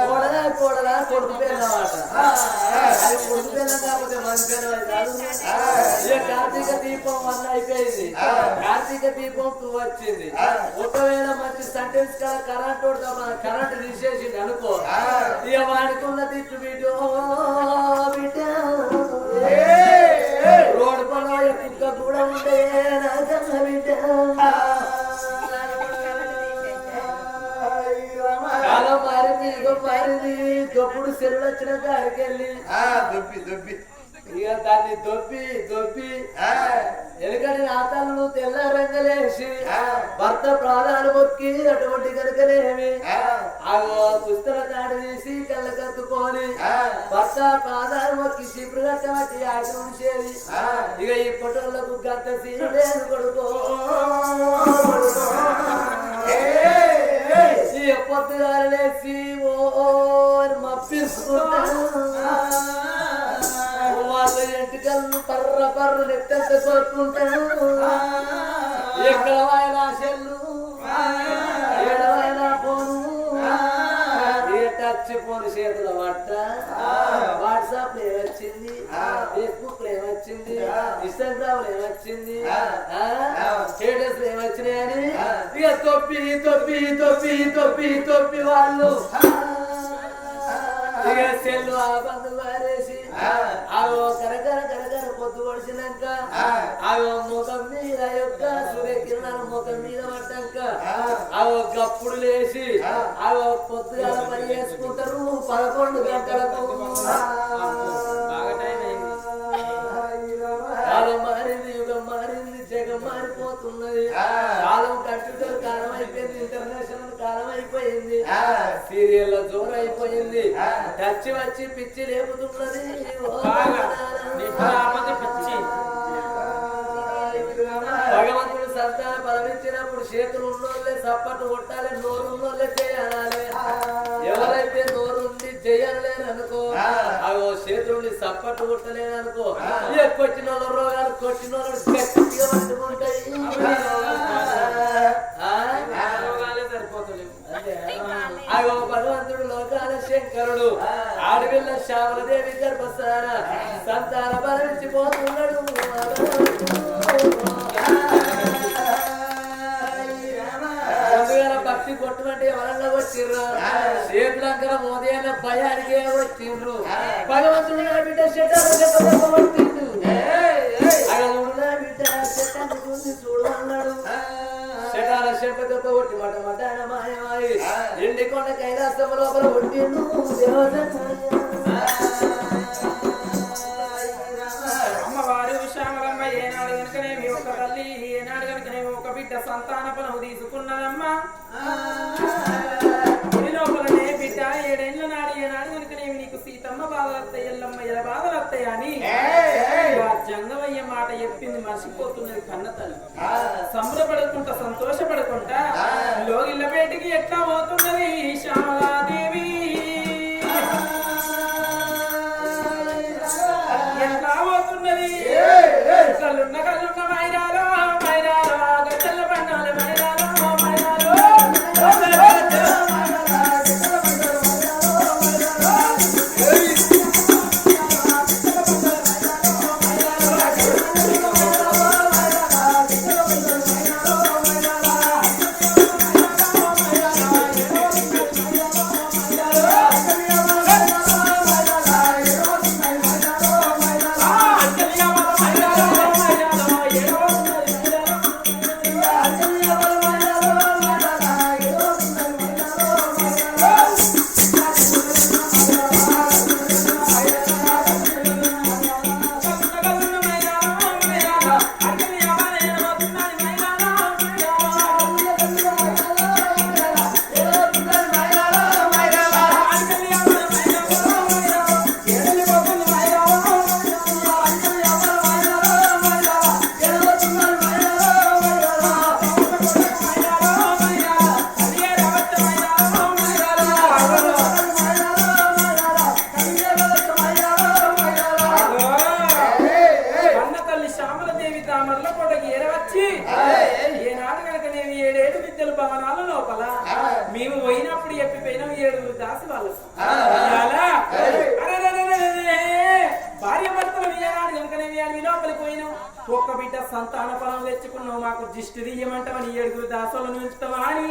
కోడలా కోడలా కొడుకు పేరు అన్నమాట అది కొడుకు పేరు కాకపోతే మంచి పేరు కాదు కార్తీక దీపం వన్ అయిపోయింది కార్తీక దీపం టూ వచ్చింది ఒకవేళ మంచి సెంటెన్స్ కదా కరెంట్ మన కరెంట్ తీసేసింది అనుకో ఇక వాడికి ఉన్న తిట్టు బిడ్డ మారింది. దొప్పుడు సెల్లు వచ్చిన కాడికి వెళ్ళి. దుబ్బి దుబ్బి. ఇక దాన్ని దొబ్బి దొబ్బి. ఎందుకంటే నాతలు తెల్ల రంగలేసి భర్త ప్రాణాలు మొక్కి అటువంటి కనుకనేమి ఆగో పుస్తక తాడు తీసి కళ్ళ కత్తుకొని భర్త పాదాలు మొక్కి చిపురు కట్టబట్టి ఆట ఉంచేది ఇక ఈ పొట్టలకు గంట సీను కొడుకో. ఈ పొద్దుగా లేచి ఓ అని మప్పిస్తుంటాను వాళ్ళ ఎంటికల్ని పర్ర పర్ర నెట్టంత కొట్టుకుంటాను ఎక్కడ చెల్లు ఫోను ఏ టచ్ ఫోన్ చేతుల పట్ట వాట్సాప్ ఏమొచ్చింది ఫేస్బుక్లో ఏమొచ్చింది ఇన్స్టాగ్రామ్లో ఏమొచ్చింది స్టేటస్లో ఏమొచ్చినాయని ఇక తొప్పి తొప్పి తొప్పి తొప్పి తొప్పి వాళ్ళు. సెల్లు ఆ బంధు వారేసి అవి కరకర కరకర పొద్దు పడిచినాక అవి ముఖం మీద యొక్క సూర్యకిరణాలు ముఖం మీద పడ్డాక అవి గప్పుడు లేచి అవి పొద్దుగా పని చేసుకుంటారు పదకొండు సీరియల్ జోరు అయిపోయింది టచ్ వచ్చి పిచ్చి లేపుతున్నది. పిచ్చి. భగవంతుడు సంతాన పరమించినప్పుడు చేతులు ఉన్నోళ్ళే సప్పట్లు కొట్టాలి నోరు ఉన్నోళ్ళే చేయాలి ఎవరైతే నోరు ఉంది చేయలేరు అనుకో అవి చేతులు సప్పట్లు ఏ కొట్టిన వాళ్ళ రోగాలు కొట్టిన వాళ్ళు గట్టిగా పట్టుకుంటాయి ఆ? రోగాలే సరిపోతలేవు అగో భగవంతుడు లోకాల శంకరుడు. ఆడవిల్ల శ్యామలదేవి గర్భసార సంతాన భరించిపోతున్నాడు. ముందుగా భక్తి కొట్టుమంటే ఎవరన్నా వచ్చిర్రు. చేతులంకర మోదీన భయానికే వచ్చిండ్రు భగవంతుడు నా బిడ్డ శటాలు చెప్పబట్టిండు అగదుడు నా బిడ్డ చూడు అన్నాడు. శంప దెబ్బ కొట్టి మట మటాన మాయమాయి ఎండి కొండ కైలాసం లోపల అమ్మవారు శ్యామలమ్మ ఏనాడు కనుకనేమి ఒక తల్లి ఏనాడు కనుకనేమి ఒక బిడ్డ సంతాన పనులు తీసుకున్నదమ్మా. లోపలనే బిడ్డ ఏడేళ్ళ నాడు ఏనాడు కనుకనేమి నీకు సీతమ్మ బాధలత్తయ్య ఎల్లమ్మ ఎల బాధలత్తయ్య అని ఆ జంగమయ్య మాట చెప్పింది మర్చిపోతున్నది కన్న తల్లి సంబరపడుకుంటా సంతోషపడుకుంటా లోగిళ్ళ పేటికి ఎట్లా పోతున్నది శ్యామలాదేవి దాసి వాళ్ళు భార్య భర్తలు వీయనాడు కనుకనే వీయాలి. లోపలికి పోయినావు ఒక్క బిడ్డ సంతాన ఫలం తెచ్చుకున్నావు. మాకు దిష్టి తీయమంటావని ఏడుగురు దాసులను ఉంచుతావా అని.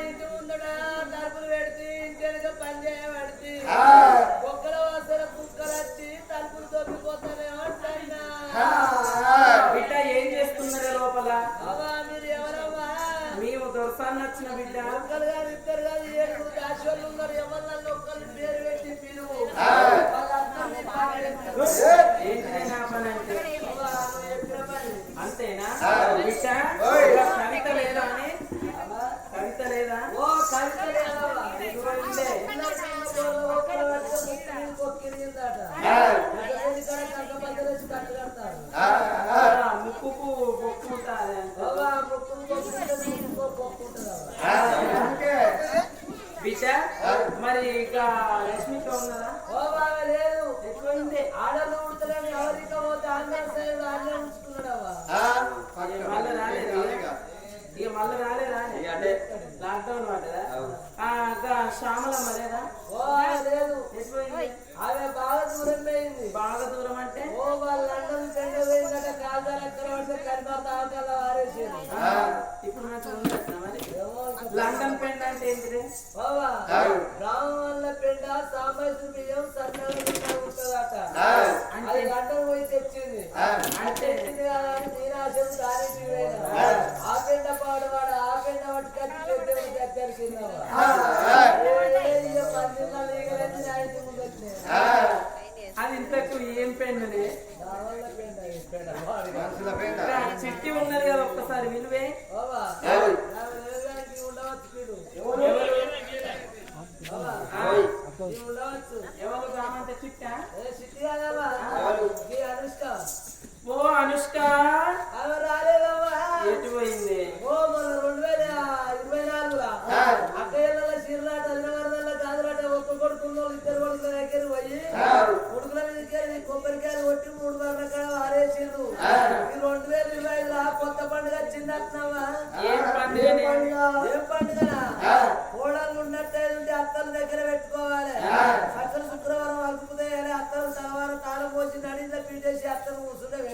ఇంటి ముందట తలుపులు పెడితే, ఇంటి వెనక పని చేయబడితే, వాసన కుక్కలు వచ్చి తలుపులు తొక్కిపోతానే అంటాయినా. బిడ్డ ఏం చేస్తున్నదే లోపల అవ్వా, మీరు ఎవరవ్వా? మేము దొరసాన్ని నచ్చిన బిడ్డ ఒక్కరు కాదు, ఇద్దరు కాదు, ఏడుగురు దాచోళ్ళు ఉన్నారు. ఒక్కరిని పేరు పెట్టి పిలువు. నా పని అంటే. అంతేనా బిడ్డ కవిత లేదా అని కవిత లేదా ఓ కవిత లేదవ్వా. ఇదిగో ఉందే. ఒక్కరు పడితే ముక్కు మీద కొక్కిరిగిందట. ముక్కలేని కాడ కంట మధ్యలో వచ్చి కట్టు కడతారు. ఆ, బొక్కు ఉంటుంది బొక్కు మరి ఇక రష్మిక ఉన్నదా ఓ బాగా లేదు. ఎక్కువైంది ఆడలు ఉడతలేని ఎవరికి పోతే ఆంధ్ర సైడ్ ఆడలే ఉంచుకున్నాడవ్వా. ఇక మళ్ళీ రాలేదా ఇక మళ్ళీ రాలేదా అంటే లాక్డౌన్ పడ్డదా ఆ, ఇంకా శ్యామలమ్మ లేదా ఓ బాగా లేదు. ఎక్కువైంది ఆమె బాగా దూరం పోయింది. బాగా దూరం అంటే ఓ వాళ్ళ లండన్ పెండ పోయిందట కాదాలు ఎక్కడ పడితే కరిమా తావకాల వారేసింది. ఆ, ఇప్పుడు లండన్ పెండ్ అంటే వల్ల పెండ సాంబాయి బియ్యం సన్నగా అది లండన్ పోయి తెచ్చింది అది తెచ్చింది కదా అని నీరాశం దానికి ఆ పెండ పాడువాడు ఆ పెండ పట్టుకొచ్చి పెద్ద దగ్గరికి అది ఇంతకు ఏం పెండుది ఇంకా చిట్టి ఉన్నది కదా ఒక్కసారి విలువే. ఓ అనుష్క.